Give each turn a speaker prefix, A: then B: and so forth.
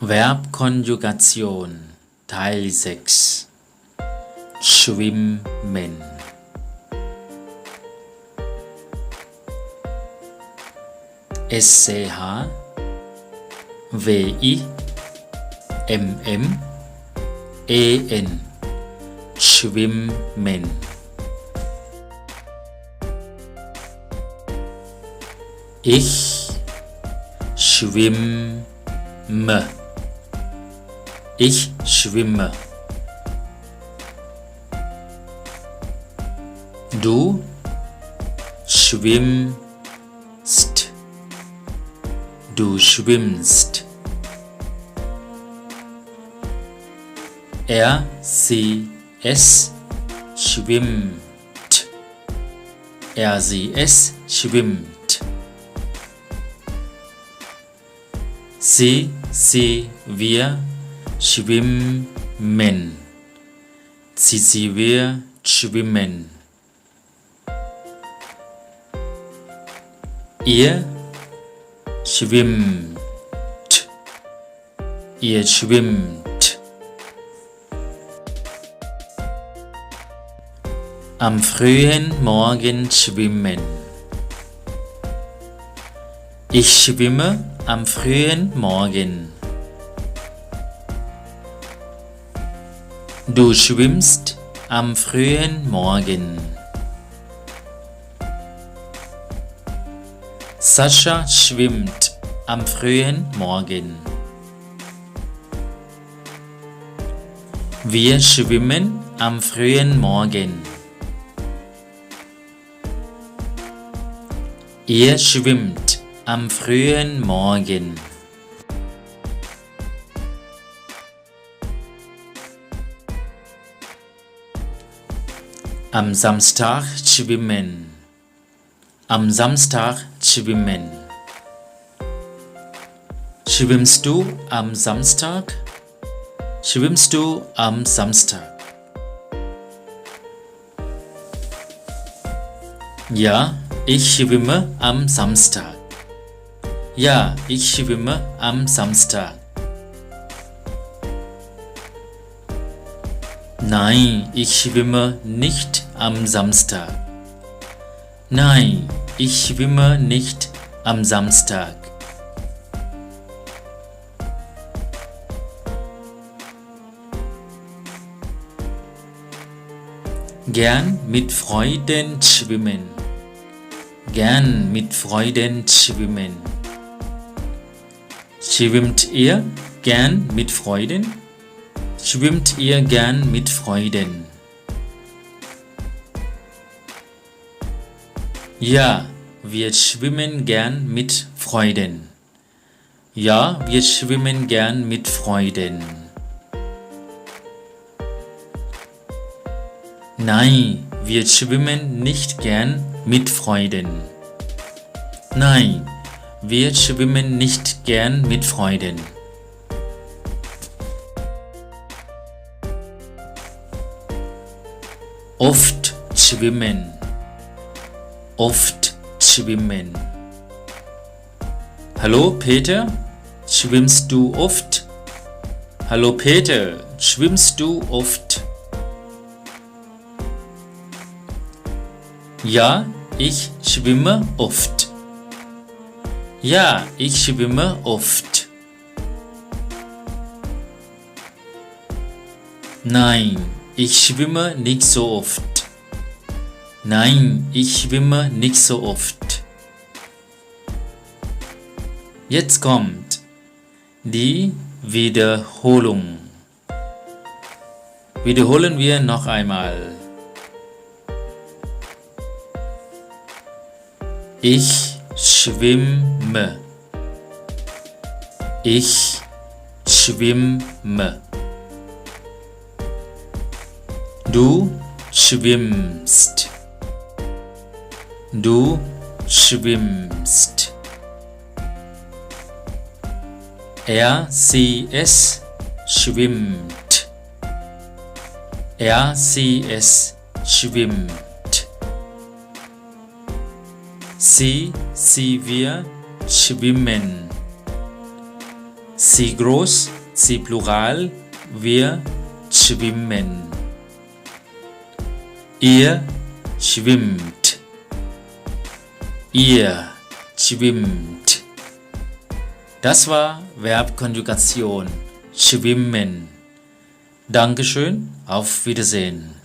A: Verbkonjugation Teil 6 Schwimmen. SCH WI MM EN Schwimmen. Ich schwimme Ich schwimme. Du schwimmst. Du schwimmst. Er, sie, es schwimmt. Er, sie, es schwimmt. Sie, sie, wir schwimmen. Sie, sie, wir schwimmen. Ihr schwimmt. Ihr schwimmt. Am frühen Morgen schwimmen. Ich schwimme am frühen Morgen. Du schwimmst am frühen Morgen. Sascha schwimmt am frühen Morgen. Wir schwimmen am frühen Morgen. Ihr schwimmt am frühen Morgen. Am Samstag schwimmen. Am Samstag schwimmen. Schwimmst du am Samstag? Schwimmst du am Samstag? Ja, ich schwimme am Samstag. Ja, ich schwimme am Samstag. Nein, ich schwimme nicht am Samstag. Nein, ich schwimme nicht am Samstag. Gern mit Freuden schwimmen. Gern mit Freuden schwimmen. Schwimmt ihr gern mit Freuden? Schwimmt ihr gern mit Freuden? Ja, wir schwimmen gern mit Freuden. Ja, wir schwimmen gern mit Freuden. Nein, wir schwimmen nicht gern mit Freuden. Nein, wir schwimmen nicht gern mit Freuden. Oft schwimmen, oft schwimmen. Hallo Peter, schwimmst du oft? Hallo Peter, schwimmst du oft? Ja, ich schwimme oft. Ja, ich schwimme oft. Nein, ich schwimme nicht so oft. Nein, ich schwimme nicht so oft. Jetzt kommt die Wiederholung. Wiederholen wir noch einmal. Ich schwimme. Ich schwimme. Du schwimmst. Du schwimmst. Er, sie, es schwimmt. Er, sie, es schwimmt. Sie, sie, wir schwimmen. sie groß sie Plural wir schwimmen ihr schwimmt. Ihr schwimmt. Das war Verbkonjugation schwimmen. Dankeschön auf Wiedersehen